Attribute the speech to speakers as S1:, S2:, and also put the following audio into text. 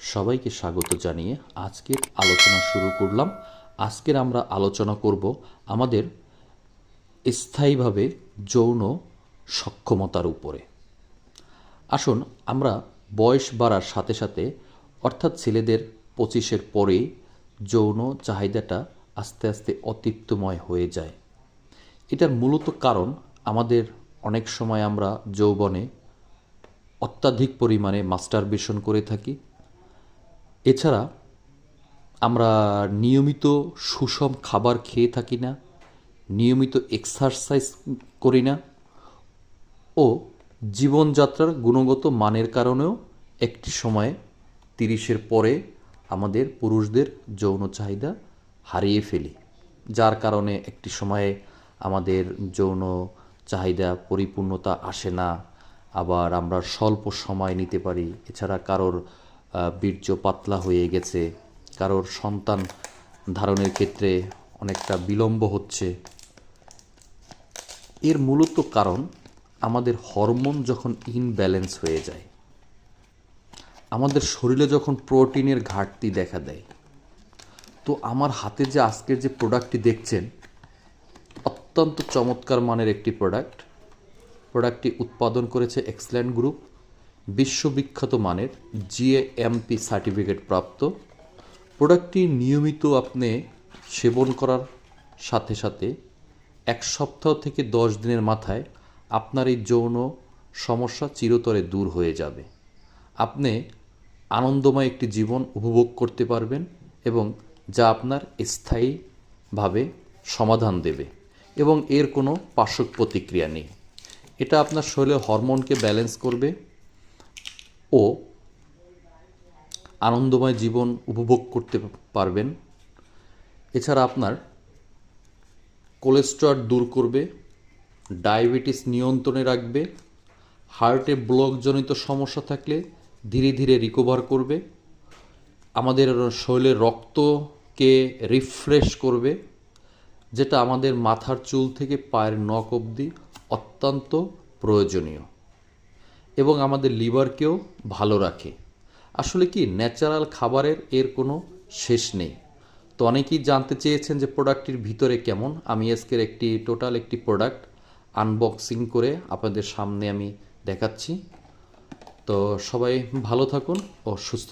S1: সবাইকে স্বাগত জানিয়ে আজকের আলোচনা শুরু করলাম। আজকের আমরা আলোচনা করব আমাদের স্থায়ীভাবে যৌন সক্ষমতার উপরে। আসুন, আমরা বয়স বাড়ার সাথে সাথে, অর্থাৎ ছেলেদের পঁচিশের পরেই যৌন চাহিদাটা আস্তে আস্তে অতৃপ্তময় হয়ে যায়। এটার মূলত কারণ আমাদের অনেক সময় আমরা যৌবনে অত্যাধিক পরিমাণে মাস্টারবেশন করে থাকি এছাড়া আমরা নিয়মিত সুষম খাবার খেয়ে থাকি না, নিয়মিত এক্সারসাইজ করি না ও জীবনযাত্রার গুণগত মানের কারণেও একটি সময়ে তিরিশের পরে আমাদের পুরুষদের যৌন চাহিদা হারিয়ে ফেলি, যার কারণে একটি সময়ে আমাদের যৌন চাহিদা পরিপূর্ণতা আসে না, আবার আমরা স্বল্প সময় নিতে পারি। এছাড়া কারোর বীর্য পাতলা হয়ে গেছে। কারোর সন্তান ধারণের ক্ষেত্রে অনেকটা বিলম্ব হচ্ছে। এর মূলত কারণ আমাদের হরমোন যখন ইনব্যালেন্স হয়ে যায়, আমাদের শরীরে যখন প্রোটিনের ঘাটতি দেখা দেয়, তো আমার হাতে যে আজকের যে প্রোডাক্টটি দেখছেন, অত্যন্ত চমৎকার মানের একটি প্রোডাক্ট। প্রোডাক্টটি উৎপাদন করেছে এক্সল্যান্ড গ্রুপ বিশ্ববিখ্যাত মানের জিএএমপি সার্টিফিকেট প্রাপ্ত। প্রোডাক্টটি নিয়মিত আপনি সেবন করার সাথে সাথে এক সপ্তাহ থেকে দশ দিনের মাথায় আপনার এই যৌন সমস্যা চিরতরে দূর হয়ে যাবে। আপনি আনন্দময় একটি জীবন উপভোগ করতে পারবেন এবং যা আপনার স্থায়ীভাবে সমাধান দেবে এবং এর কোনো পার্শ্ব প্রতিক্রিয়া নেই। এটা আপনার শরীরে হরমোনকে ব্যালেন্স করবে ও আনন্দময় জীবন উপভোগ করতে পারবেন। এছাড়া আপনার কোলেস্ট্রল দূর করবে ডায়াবেটিস নিয়ন্ত্রণে রাখবে হার্টে ব্লকজনিত সমস্যা থাকলে ধীরে ধীরে রিকভার করবে, আমাদের শরীরের রক্তকে রিফ্রেশ করবে, যেটা আমাদের মাথার চুল থেকে পায়ের নখ অবধি অত্যন্ত প্রয়োজনীয়। এবং আমাদের লিভারকেও ভালো রাখে। আসলে কি, ন্যাচারাল খাবারের এর কোনো শেষ নেই। তো অনেকেই জানতে চেয়েছেন যে প্রোডাক্টটির ভিতরে কেমন। আমি আজকের একটি, টোটাল একটি প্রোডাক্ট আনবক্সিং করে আপনাদের সামনে আমি দেখাচ্ছি। তো সবাই ভালো থাকুন ও সুস্থ